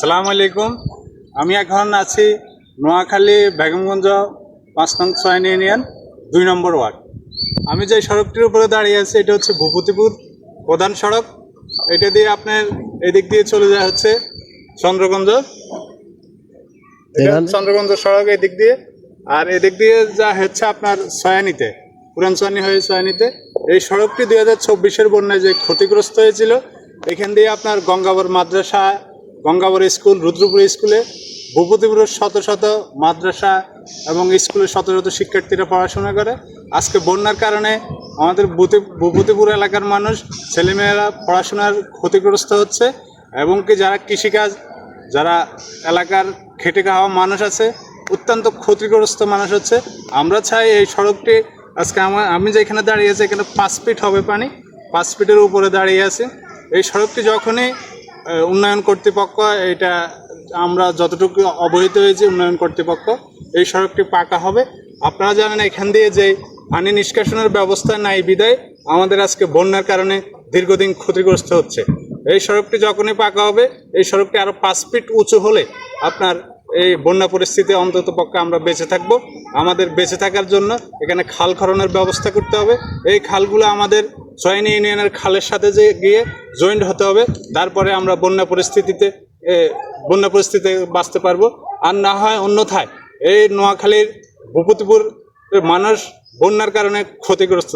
সালাম আলাইকুম। আমি এখন আছি নোয়াখালী বেগমগঞ্জ পাঁচ নং ছয় ইউনিয়ন দুই নম্বর ওয়ার্ড। আমি যে সড়কটির উপরে দাঁড়িয়ে আছি এটা হচ্ছে ভূপতিপুর প্রধান সড়ক। এটা দিয়ে আপনার এদিক দিয়ে চলে যায় হচ্ছে চন্দ্রগঞ্জ। চন্দ্রগঞ্জ সড়ক এদিক দিয়ে। আর এদিক দিয়ে যা হচ্ছে আপনার সয়ানিতে পুরান সয়ানি হয়ে সয়ানিতে। এই সড়কটি দুই হাজার চব্বিশের বন্যায় যে ক্ষতিগ্রস্ত হয়েছিল এখান দিয়ে আপনার গঙ্গাবর মাদ্রাসা গঙ্গাবর স্কুল, রুদ্রপুর স্কুলে, ভূপতিপুরের শত শত মাদ্রাসা এবং স্কুলের শত শত শিক্ষার্থীরা পড়াশোনা করে। আজকে বন্যার কারণে আমাদের ভূপতিপুর এলাকার মানুষ, ছেলেমেয়েরা পড়াশোনার ক্ষতিগ্রস্ত হচ্ছে এবং কি যারা কৃষিকাজ, যারা এলাকার খেটে খাওয়া মানুষ আছে, অত্যন্ত ক্ষতিগ্রস্ত মানুষ হচ্ছে। আমরা চাই এই সড়কটি আজকে আমার আমি যেখানে দাঁড়িয়ে আছি, এখানে পাঁচ ফিট হবে পানি, পাঁচ ফিটের উপরে দাঁড়িয়ে আছি। এই সড়কটি যখনই উন্নয়ন কর্তৃপক্ষ, এটা আমরা যতটুকু অবহিত হয়েছি উন্নয়ন কর্তৃপক্ষ, এই সড়কটি পাকা হবে। আপনারা জানেন এখান দিয়ে যে পানি নিষ্কাশনের ব্যবস্থা নাই বিদায়, আমাদের আজকে বন্যার কারণে দীর্ঘদিন ক্ষতিগ্রস্ত হচ্ছে। এই সড়কটি যখনই পাকা হবে, এই সড়কটি আরও পাঁচ ফিট উঁচু হলে আপনার এই বন্যা পরিস্থিতি অন্তত পক্ষে আমরা বেঁচে থাকব। আমাদের বেঁচে থাকার জন্য এখানে খাল খননের ব্যবস্থা করতে হবে। এই খালগুলো আমাদের চয়নি ইউনিয়নের খালের সাথে যে গিয়ে জয়েন্ট হতে হবে, তারপরে আমরা বন্যা পরিস্থিতিতে বন্যা পরিস্থিতিতে বাঁচতে পারব। আর না হয় অন্যথায় এই নোয়াখালীর ভূপতিপুর মানুষ বন্যার কারণে ক্ষতিগ্রস্ত।